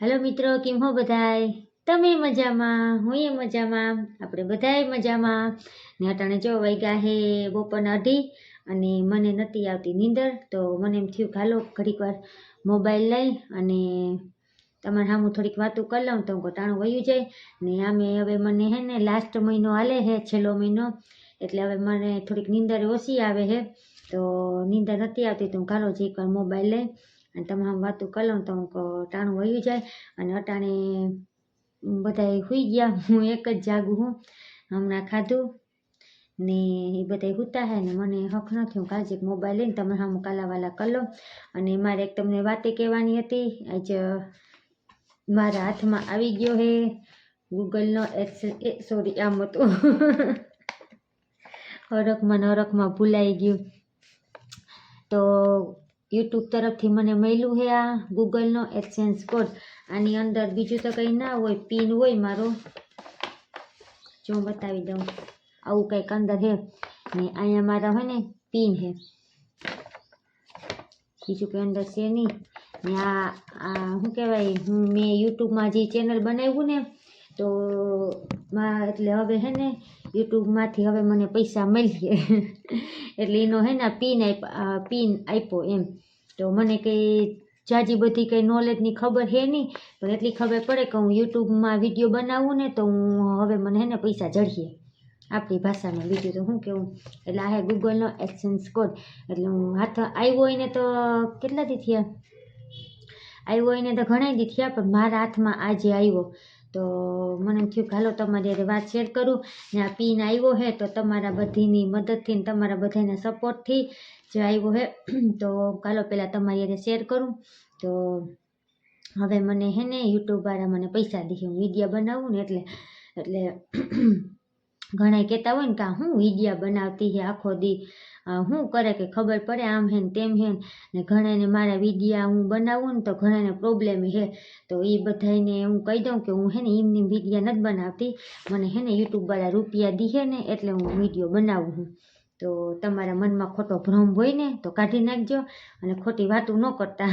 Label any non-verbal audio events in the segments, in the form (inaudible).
Hello મિત્રો, કેમ હો બધાય? તમે મજામાં? હું એ મજામાં. આપણે બધાય મજામાં. ને અટાણે જો વાગ્યા હે બપોરના અઢી અને મને નથી આવતી નીંદર, તો મને એમ થયું ખાલો ઘડીક વાર મોબાઈલ લઈ અને તમારે સામું થોડીક વાતો કરી લઉં તો હું ટાણું વયું જાય. ને આમે હવે મને હે ને લાસ્ટ મહિનો હાલે હે, છેલ્લો મહિનો. એટલે હવે મને થોડીક નીંદર ઓછી આવે હે. તો નીંદર નથી આવતી, તો હું કાલો જે એકવાર મોબાઈલ લઈ અને તમામ વાતો કરી તો હું ટાણું વયું જાય અને અટાણે બધાય સુઈ ગયા. હું એક જ જાગું હું. હમણાં ખાધું ને એ બધાય સૂતા હે ને મને હક નથી હું કાલે મોબાઈલ લઈને તમે હા કાલાવાલા કરી અને મારે એક તમને વાતે કહેવાની હતી. આજ મારા હાથમાં આવી ગયો હે ગૂગલનો એ સોરી આમ હતું. હરખમાં હરખમાં ભૂલાઈ ગયું. તો યુટ્યુબ તરફથી મને મળ્યું છે આ ગૂગલનો એક્સચેન્જ કોડ આની અંદર બીજું તો કંઈ ના હોય, પિન હોય મારો. જો બતાવી દઉં. આવું કંઈક અંદર છે ને અહીંયા મારા હોય ને પિન છે બીજું કંઈ અંદર છે નહીં. ને આ આ શું કહેવાય, હું મેં યુટ્યુબમાં જે ચેનલ બનાવ્યું ને, તો માં એટલે હવે હે ને, યુટ્યુબમાંથી હવે મને પૈસા મળીએ (laughs) એટલે એનો હે ને પિન આપ પિન આપ્યો એમ. તો મને કંઈ જાજી બધી કંઈ નોલેજની ખબર છે નહીં પણ એટલી ખબર પડે કે હું યુટ્યુબમાં વીડિયો બનાવું ને તો હું હવે મને હે પૈસા જડીએ આપણી ભાષામાં બીજું તો શું કહેવું એટલે આ હે ગૂગલનો એક્સચેન્જ કોડ એટલે હું હાથ આવ્યો હોય ને તો કેટલા દી થયા? આવ્યો હોય ને તો ઘણા દી થયા, પણ મારા હાથમાં આજે આવ્યો તો મને થયું હાલો તમારી અરે વાત શેર કરું. ને આ પીન આવ્યો હે તો તમારા બધીની મદદથી ને તમારા બધાના સપોર્ટથી જે આવ્યો હે, (clears throat) તો ચાલો પહેલાં તમારી હારે શેર કરું. તો હવે મને હે ને યુટ્યુબવાળા મને પૈસા દે હું વીડિયો બનાવું ને એટલે એટલે ઘણા કહેતા હોય ને કે હું વિડિયા બનાવતી હે આખો દી. શું કરે કે ખબર પડે આમ હે તેમ હે ને ઘણાને મારા વિડિયા હું બનાવું ને તો ઘણાને પ્રોબ્લેમ છે તો એ બધાને હું કહી દઉં કે હું હે ને એમની વિડીયા નથી બનાવતી. મને હે ને યુટ્યુબવાળા રૂપિયા દીહે ને એટલે હું વીડિયો બનાવું છું તો તમારા મનમાં ખોટો ભ્રમ હોય ને તો કાઢી નાખજો અને ખોટી વાતું ન કરતા.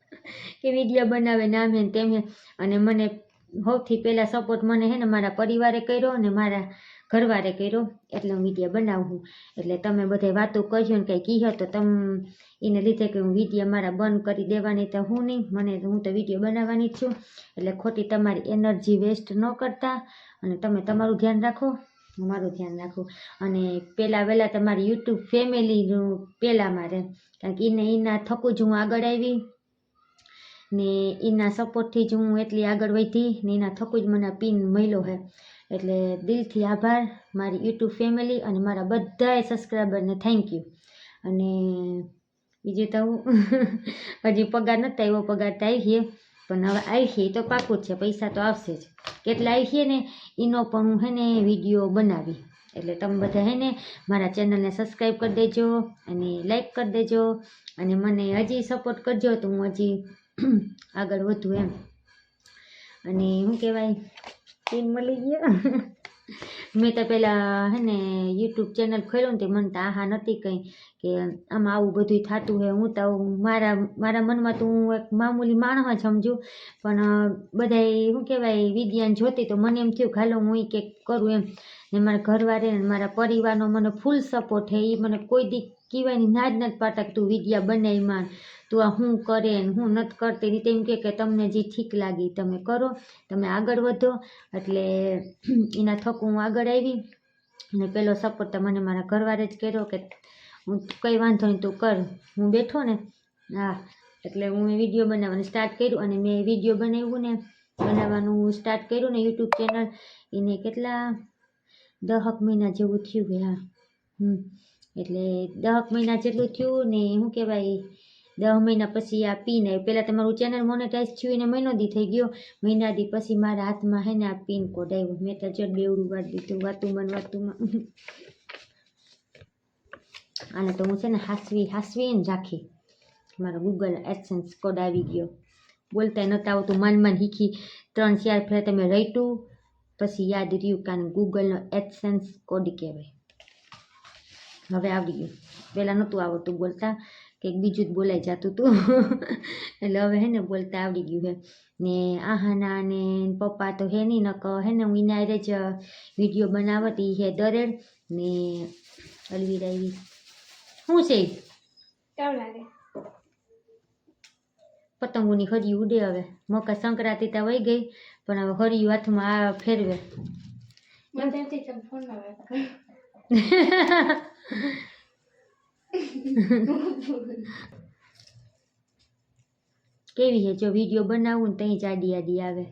(laughs) કે વીડિયો બનાવે ને આમ હે તેમ હે અને મને સૌથી પહેલાં સપોર્ટ મને હે ને મારા પરિવારે કર્યો અને મારા ઘરવાળે કર્યો એટલે હું વીડિયો બનાવું એટલે તમે બધે વાતો કરજો ને કંઈ કીધો તો તમે એને લીધે કે હું વીડિયો મારા બંધ કરી દેવાની તો હું નહીં. મને હું તો વીડિયો બનાવવાની જ છું. એટલે ખોટી તમારી એનર્જી વેસ્ટ ન કરતા અને તમે તમારું ધ્યાન રાખો. હું મારું ધ્યાન રાખું. અને પહેલાં વહેલાં તમારી યુટ્યુબ ફેમિલીનું પહેલાં મારે. કારણ કે એને એના થકું જ હું આગળ આવી ને એના સપોર્ટથી જ હું એટલી આગળ વધી ને એના થકું જ મને પીન મળ્યો છે એટલે દિલથી આભાર. મારી યુટ્યુબ ફેમિલી અને મારા બધાય સબસ્ક્રાઈબરને થેન્ક યુ અને બીજું તો (laughs) હજી પગાર નથી આવ્યો પગાર તો આવી છે પણ હવે આવી છે એ તો પાકું છે, પૈસા તો આવશે જ. કેટલા આવી છે ને, એનો પણ હું હે ને વીડિયો બનાવી. એટલે તમે બધા હે ને મારા ચેનલને સબસ્ક્રાઈબ કરી દેજો અને લાઈક કરી દેજો અને મને હજી સપોર્ટ કરજો તો હું હજી (clears throat) આગળ વધું એમ. અને શું કહેવાય પિન મળી ગયો. મેં તો પહેલાં હે ને યુટ્યુબ ચેનલ ખોલ્યું ને તે મને તો આહા, નથી કંઈ. કે આમાં આવું બધું થતું હોય, હું તો મારા મારા મનમાં તો હું એક મામૂલી માણસ જ સમજુ. પણ બધાય, શું કહેવાય, વિદ્યાન જોતી તો મને એમ થયું હાલો, હું કંઈક કરું એમ. ને મારા ઘરવાળે ને મારા પરિવારનો મને ફૂલ સપોર્ટ છે એ મને કોઈ દી કહેવાની ના જ નથી પાડતા તું તું બનાવી બનાવીમાં તું આ હું કરે હું નથી કરતી રીતે એમ કે તમને જે ઠીક લાગી તમે કરો, તમે આગળ વધો. એટલે એના થકું હું આગળ આવી અને પેલો સપોર્ટ તો મને મારા ઘરવાળે જ કર્યો કે હું કંઈ વાંધો નહીં તું કર, હું બેઠો ને. હા, એટલે હું વીડિયો બનાવવાનું સ્ટાર્ટ કર્યું અને મેં વીડિયો બનાવ્યું ને, બનાવવાનું સ્ટાર્ટ કર્યું ને યુટ્યુબ ચેનલ એને કેટલા? દહક મહિના જેવું થયું હા. હમ. એટલે દહક મહિના જેટલું થયું ને શું કહેવાય દહ મહિના પછી આ પિન આવી પહેલાં તમારું ચેનલ મોનેટાઈઝ થયું એને મહિનો દી થઈ ગયો. મહિના દી પછી મારા હાથમાં હે ને આ પિન કોડ આવ્યો. મેં તો જડ બેવડું વાર દીધું, વાતુમાં મન વાતુમાં. આને તો હું છે ને હાસવી હાસવી ને રાખી મારો ગૂગલ એડસન્સ કોડ આવી ગયો. બોલતા નહોતા આવતું. માન માન શીખી ત્રણ ચાર ફેર તમે રહીતું પછી યાદ રહ્યું કારણ ગૂગલનો એડસન્સ કોડ કહેવાય. હવે આવડી ગયું. પહેલાં નહોતું આવડતું બોલતા. કંઈક બીજું જ બોલાઈ જતું હતું (laughs) એટલે હવે હે ને બોલતા આવડી ગયું હે ને આહાના ને પપ્પા તો હે નહીં નક હે ને હું એના જ વીડિયો બનાવતી હે દરેડ ને અલવીરા એવી શું છે? પતંગોની હરી ઉડે હવે. મકર સંક્રાંતિ તો વહી ગઈ પણ હવે હરી હાથમાં આ ફેરવે. (laughs) કેવી છે? જો વીડિયો બનાવું ને ત્યાં જ આડી આવે.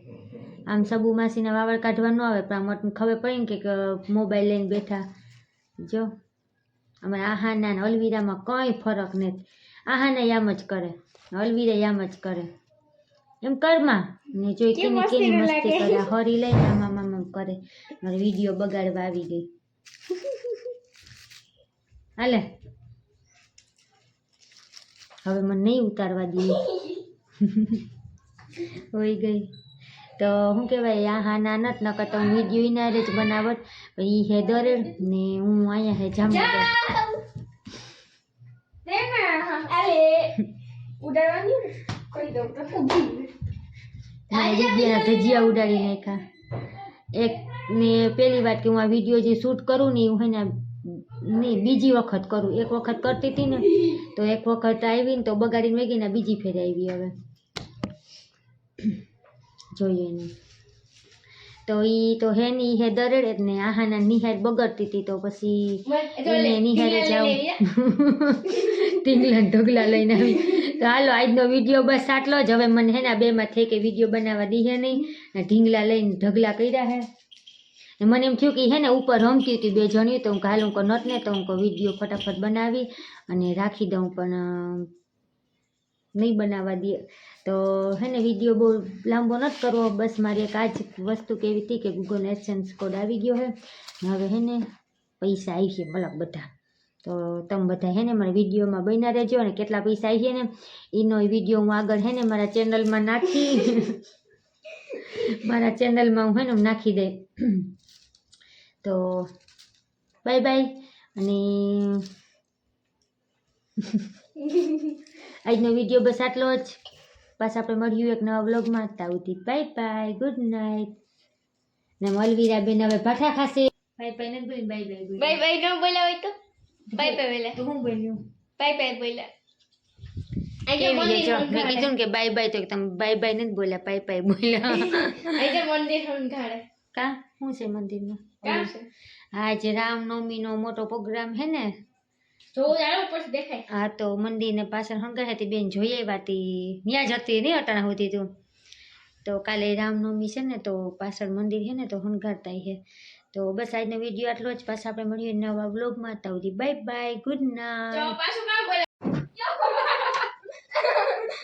આમ સબુ માસીના વાવડ કાઢવા ન આવે પણ આમ ખબર પડી ને કે મોબાઈલ લઈને બેઠા. જો અમારે આહાના ને અલવીરામાં કંઈ ફરક નથી. આહાના આમ જ કરે અલવીરા આમ જ કરે. એમ કરમાં ને જોઈ કેની મસ્તી કેની મસ્તી કરે. હરી લઈને આમ આમ કરે. મારે વીડિયો બગાડવા આવી ગઈ. (laughs) હાલે. હવે મને નહીં ઉતારવા દઈએ હોઈ ગઈ. તો શું કહેવાય, આ હા ના નત, નકર તો હું વીડિયો એના હારે જ બનાવત. એ હેદરે ને હું અહીંયા હે જામ. મને ઉડાડી નાખ્યા. એક ને પેલી વાત કે હું આ વીડિયો જે શૂટ કરું ને એવું હોય ને નહીં બીજી વખત કરું. એક વખત કરતી હતી ને તો એક વખત આવી ને તો બગાડીને વહી ને બીજી ફેર આવી હવે. જોઈએ ને તો ઈ તો હે ની હે દરેડ ને આહાના નિહાર બગડતી હતી તો પછી નિહારે જાઉં. લેવી, ઢીંગલા (laughs) લઈને આવી. તો હાલો આજનો વીડિયો બસ આટલો જ. હવે મને હે ને આ બેમાં થઈ કે વીડિયો બનાવવા દઈએ નહીં. ઢીંગલા લઈને ઢગલા કર્યા હે. મને એમ થયું કે હે ને ઉપર રમતી હતી બે જણી તો હું કાલ હું નત ને તો હું વીડિયો ફટાફટ બનાવી અને રાખી દઉં, પણ નહીં બનાવવા દે. તો હે ને વીડિયો બહુ લાંબો નથી કરવો, બસ મારી એક આ જ વસ્તુ કેવી હતી કે ગૂગલ એસેન્સ કોડ આવી ગયો હે. હવે હે ને પૈસા આવી છે મલક બધા. તો તમે બધા હે ને મારા વિડીયોમાં બન્યા રહેજો અને કેટલા પૈસા આવી છે ને, એનો વીડિયો હું આગળ હે ને મારા ચેનલમાં નાખી. મારા ચેનલમાં હું હે ને નાખી દે તો બાય બાય. અને આજનો વીડિયો બસ આટલો જ. પાછા આપણે મળ્યું એક નવા બ્લોગમાં તાવથી બાય બાય. Good night. ને મલવીરા બેન હવે ભાઠા ખાશે. બાય બાય નથી બોલી બાય બાય બાય બાય ન બોલ્યા હોય તો. બાય બાય બોલ્યા. હું બોલ્યું? બાય બાય બોલ્યા. આજે કેવી છે જો મેં કીધું ને કે બાય બાય તો તમે બાય બાય નથી બોલ્યા બાય બાય બોલ્યા. મંદિર સંઘાડે કા? શું છે મંદિરમાં કામ હા જે રામનવમીનો મોટો પ્રોગ્રામ હે ને. હા તો મંદિરને પાછળ હંગા હતી બેન જોઈ આવ્યા હતી ત્યાં જ હતી નહીં અટાણા હોતી તું. તો કાલે રામનવમી છે ને તો પાછળ મંદિર છે ને તો હંગારતા છે. તો બસ આજનો વીડિયો આટલો જ. પાછા આપણે મળીએ નવા વ્લોગમાં સુધી બાય બાય ગુડ નાઇટ પાછું કામ બોલે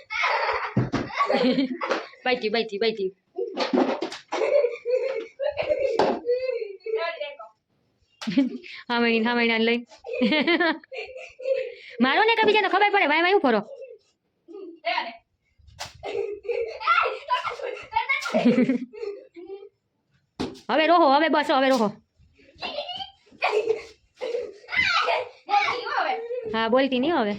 બાયથી બાયથી બાયથી હામેણી હામેણા લઈ મારો ને કબીજાને ખબર પડે વાય વાય ફરો હવે રોહો હવે બસ હવે રોહો હા બોલતી નહીં હવે